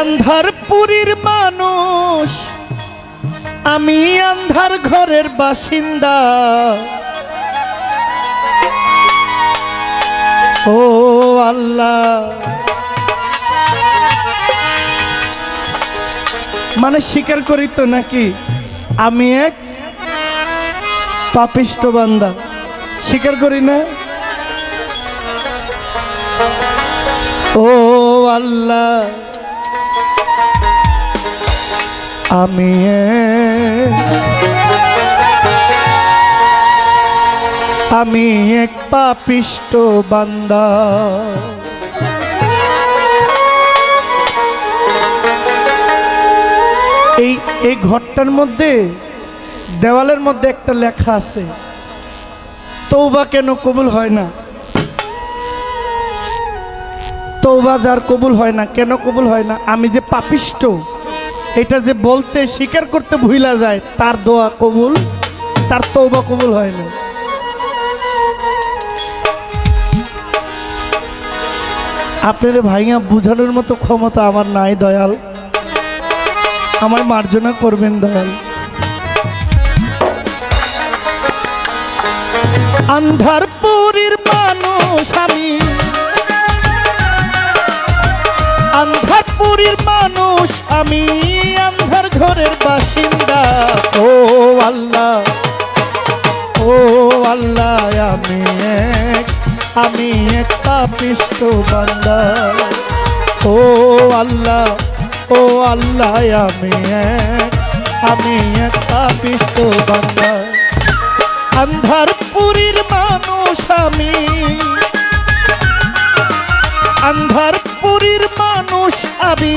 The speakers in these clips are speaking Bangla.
আন্ধার পুরীর মানুষ, আমি আন্ধার ঘরের বাসিন্দা। ও আল্লাহ। মানে স্বীকার করি তো নাকি? আমি এক পাপিষ্ট বান্দা। স্বীকার করি না? ও আল্লাহ। আমি আমি এক পাপিষ্ট বান্দা। এই এই ঘরটার মধ্যে, দেওয়ালের মধ্যে একটা লেখা আছে তৌবা কেন কবুল হয় না? তৌবা যার কবুল হয় না, কেন কবুল হয় না? আমি যে পাপিষ্ট এটা যে বলতে স্বীকার করতে ভুলা যায়, তার দোয়া কবুল, তার তৌবা কবুল হয় না। আপনার ভাইয়া বুঝানোর মতো ক্ষমতা আমার নাই, দয়াল। আমার মার্জনা করবেন, দয়াল। আন্ধার পুরীর মানুষ আমি আমি আন্ধার ঘরের বাসিন্দা। ও আল্লাহ ও আল্লাহ, আমি আমি এক পাপিষ্ট বান্দা। ও আল্লাহ ও আল্লাহ, আমি আমি এক পাপিষ্ট বান্দা। আন্ধার পুরীর মানুষ আমি। আন্ধার পুরীর মানুষ আমি।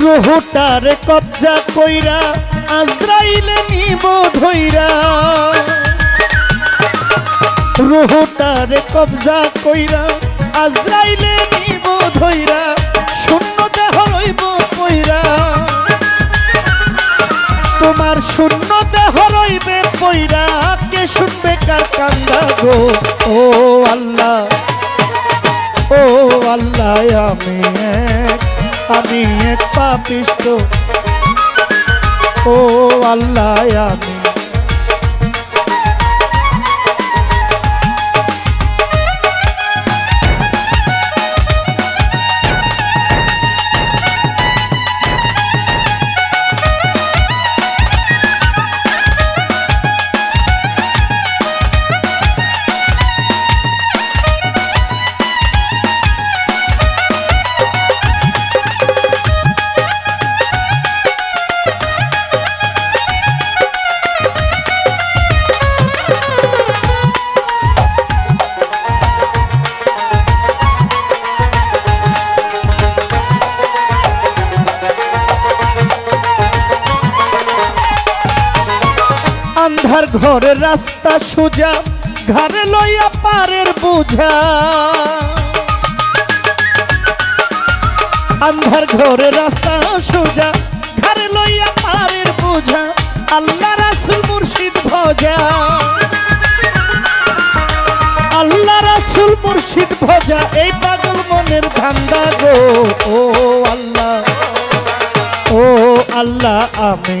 রোহটার কবজা কইরা, আজরাইলে নিব ধইরা। রোহটার কবজা কইরা, আজরাইলে নিব ধইরা, শূন্য দেহ রইব কইরা। তোমার শূন্য দেহ রইবে কইরা, কে শুনবে কার কান্দা গো? ও আল্লাহ ও আল্লাহ, আমি এক আমি এক পাপিষ্ট ও আল্লাহ আমি আন্ধার ঘরের রাস্তা সোজা ঘরে লইয়া পারের বোঝা। আন্ধার ঘরের রাস্তা সোজা ঘরে লইয়া পারের বোঝা, আল্লাহ রাসুল মুর্শিদ ভজা। আল্লাহ রাসুল মুর্শিদ ভজা, এই পাগল মনের ধান্দা গো। ও আল্লাহ ও আল্লাহ, আমি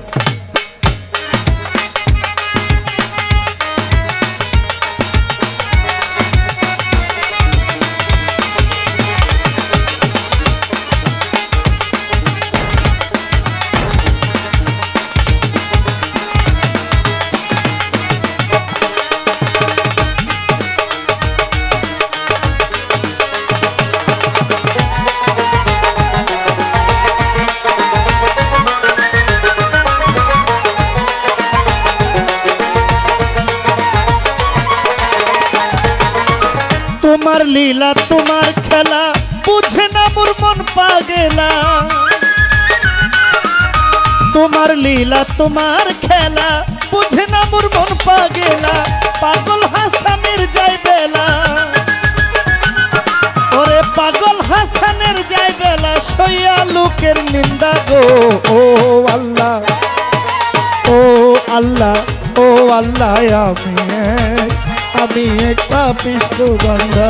তোমার লীলা, তোমার খেলা, বুঝে না মোর মন পাগেলা, পাগল হাসানের যাই বেলা। ওরে পাগল হাসানের যাই বেলা, সইয়া লোকের নিন্দা গো, ও আল্লাহ ও আল্লাহ ও আল্লাহ, আমি আমি এক পাপিষ্ট বান্দা।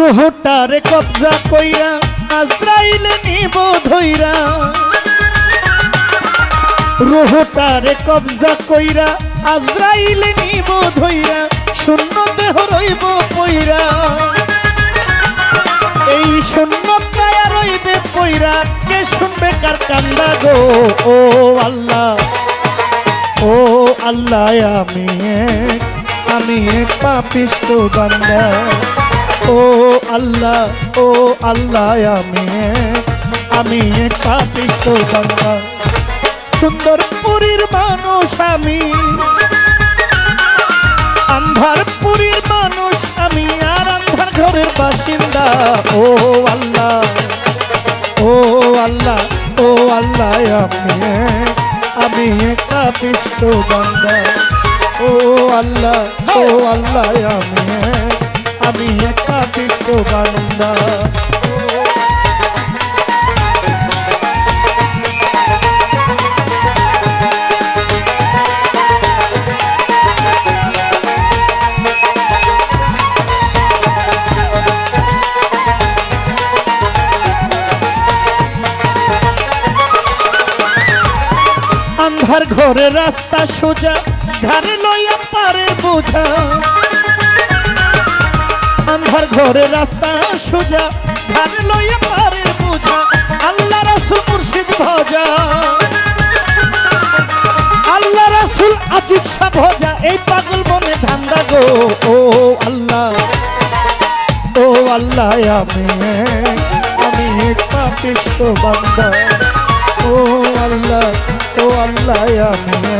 রোহটারে কবজা কইরা আজরাইলে নিব ধইরা। রোহটারে কবজা কইরা আজরাইলে নিব ধইরা, শূন্য দেহ রইব পইরা। এই শূন্য কায়া রইবে পইরা, কে শুনবে কার কান্দা গো? ও আল্লাহ ও আল্লাহ, আমি আমি পাপিষ্ট বান্দা। ও আল্লাহ ও আল্লাহ, আমি আমি পাপিষ্ট বান্দা সুন্দরপুরীর মানুষ আমি। আন্ধারপুরীর মানুষ আমি, আর আন্ধার ঘরের বাসিন্দা। ও আল্লাহ ও আল্লাহ ও আল্লাহ, আমি আমি একটা বান্দা ও আল্লাহ ও আল্লাহ, আমি আমি একটা পিষ্ট বান্দা আন্ধার ঘরে রাস্তা সোজা ধারে লইয়া পারে বোঝা। আন্ধার ঘরে রাস্তা সোজা ধারে লইয়া পারে বোঝা, আল্লাহ রাসুল মুর্শিদ ভজা। আল্লাহ রাসুল আজিব শাহ ভজা, এই পাগল মনে ধান্দা গো, ও আল্লাহ ও আল্লাহ, আমি আমি পাপিষ্ট বান্দা। ও আল্লাহ ও আল্লাহ, আমি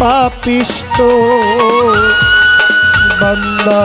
পাপিষ্ট বান্দা।